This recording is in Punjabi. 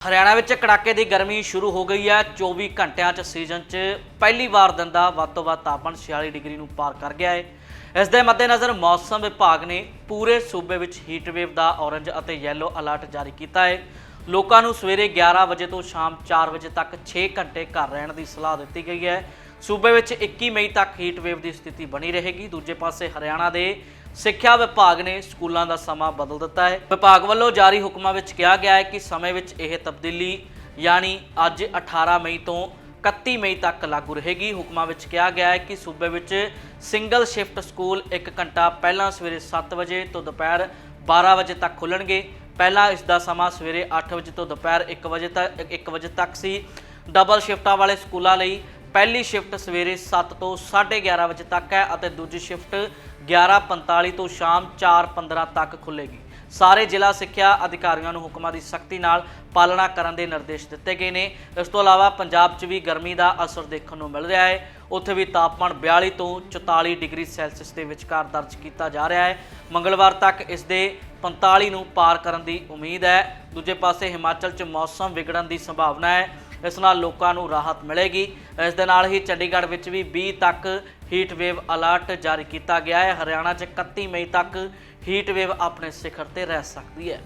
ਹਰਿਆਣਾ ਵਿੱਚ ਕੜਾਕੇ ਦੀ ਗਰਮੀ ਸ਼ੁਰੂ ਹੋ ਗਈ ਹੈ। 24 ਘੰਟਿਆਂ 'ਚ ਸੀਜ਼ਨ 'ਚ ਪਹਿਲੀ ਵਾਰ ਦਿਨ ਦਾ ਵੱਧ ਤੋਂ ਵੱਧ ਤਾਪਮਾਨ 46 ਡਿਗਰੀ ਨੂੰ ਪਾਰ ਕਰ ਗਿਆ ਹੈ। ਇਸ ਦੇ ਮੱਦੇਨਜ਼ਰ ਮੌਸਮ ਵਿਭਾਗ ਨੇ ਪੂਰੇ ਸੂਬੇ ਵਿੱਚ ਹੀਟ ਵੇਵ ਦਾ ਔਰੰਜ ਅਤੇ ਯੈਲੋ ਅਲਰਟ ਜਾਰੀ ਕੀਤਾ ਹੈ। ਲੋਕਾਂ ਨੂੰ ਸਵੇਰੇ 11 ਵਜੇ ਤੋਂ ਸ਼ਾਮ 4 ਵਜੇ ਤੱਕ 6 ਘੰਟੇ ਘਰ ਰਹਿਣ ਦੀ ਸਲਾਹ ਦਿੱਤੀ ਗਈ ਹੈ। ਸੂਬੇ ਵਿੱਚ 21 ਮਈ ਤੱਕ ਹੀਟ ਵੇਵ ਦੀ ਸਥਿਤੀ ਬਣੀ ਰਹੇਗੀ। ਦੂਜੇ ਪਾਸੇ ਹਰਿਆਣਾ ਦੇ ਸਿੱਖਿਆ ਵਿਭਾਗ ਨੇ ਸਕੂਲਾਂ ਦਾ ਸਮਾਂ ਬਦਲ ਦਿੱਤਾ ਹੈ। ਵਿਭਾਗ ਵੱਲੋਂ ਜਾਰੀ ਹੁਕਮਾਂ ਵਿੱਚ ਕਿਹਾ ਗਿਆ ਹੈ ਕਿ ਸਮੇਂ ਵਿੱਚ ਇਹ ਤਬਦੀਲੀ, ਯਾਨੀ ਅੱਜ 18 ਮਈ ਤੋਂ 31 ਮਈ ਤੱਕ ਲਾਗੂ ਰਹੇਗੀ। ਹੁਕਮਾਂ ਵਿੱਚ ਕਿਹਾ ਗਿਆ ਹੈ ਕਿ ਸੂਬੇ ਵਿੱਚ ਸਿੰਗਲ ਸ਼ਿਫਟ ਸਕੂਲ 1 ਘੰਟਾ ਪਹਿਲਾਂ ਸਵੇਰੇ 7 ਵਜੇ ਤੋਂ ਦੁਪਹਿਰ 12 ਵਜੇ ਤੱਕ ਖੁੱਲਣਗੇ। ਪਹਿਲਾਂ ਇਸ ਦਾ ਸਮਾਂ ਸਵੇਰੇ 8 ਵਜੇ ਤੋਂ ਦੁਪਹਿਰ 1 ਵਜੇ ਤੱਕ 1 ਵਜੇ ਤੱਕ ਸੀ। ਡਬਲ ਸ਼ਿਫਟਾਂ ਵਾਲੇ ਸਕੂਲਾਂ ਲਈ ਪਹਿਲੀ ਸ਼ਿਫਟ ਸਵੇਰੇ 7 ਤੋਂ 11:30 ਵਜੇ ਤੱਕ ਹੈ ਅਤੇ ਦੂਜੀ ਸ਼ਿਫਟ 11:45 ਤੋਂ ਸ਼ਾਮ 4:15 ਤੱਕ ਖੁੱਲੇਗੀ ਸਾਰੇ ਜ਼ਿਲ੍ਹਾ ਸਿੱਖਿਆ ਅਧਿਕਾਰੀਆਂ ਨੂੰ ਹੁਕਮਾਂ ਦੀ ਸਖਤੀ ਨਾਲ ਪਾਲਣਾ ਕਰਨ ਦੇ ਨਿਰਦੇਸ਼ ਦਿੱਤੇ ਗਏ ਨੇ। ਇਸ ਤੋਂ ਇਲਾਵਾ ਪੰਜਾਬ 'ਚ ਵੀ ਗਰਮੀ ਦਾ ਅਸਰ ਦੇਖਣ ਨੂੰ ਮਿਲ ਰਿਹਾ ਹੈ। ਉੱਥੇ ਵੀ ਤਾਪਮਾਨ 42 ਤੋਂ 44 ਡਿਗਰੀ ਸੈਲਸੀਅਸ ਦੇ ਵਿਚਕਾਰ ਦਰਜ ਕੀਤਾ ਜਾ ਰਿਹਾ ਹੈ। ਮੰਗਲਵਾਰ ਤੱਕ ਇਸ ਦੇ 45 ਨੂੰ ਪਾਰ ਕਰਨ ਦੀ ਉਮੀਦ ਹੈ। ਦੂਜੇ ਪਾਸੇ ਹਿਮਾਚਲ 'ਚ ਮੌਸਮ ਵਿਗੜਨ ਦੀ ਸੰਭਾਵਨਾ ਹੈ। ਇਸ ਨਾਲ ਲੋਕਾਂ ਨੂੰ ਰਾਹਤ ਮਿਲੇਗੀ। ਇਸ ਦੇ ਨਾਲ ਹੀ ਚੰਡੀਗੜ੍ਹ ਵਿੱਚ ਵੀ 20 ਤੱਕ ਹੀਟ ਵੇਵ ਅਲਰਟ ਜਾਰੀ ਕੀਤਾ ਗਿਆ ਹੈ। ਹਰਿਆਣਾ 'ਚ 31 ਮਈ ਤੱਕ ਹੀਟ ਵੇਵ ਆਪਣੇ ਸਿਖਰ ਤੇ ਰਹਿ ਸਕਦੀ ਹੈ।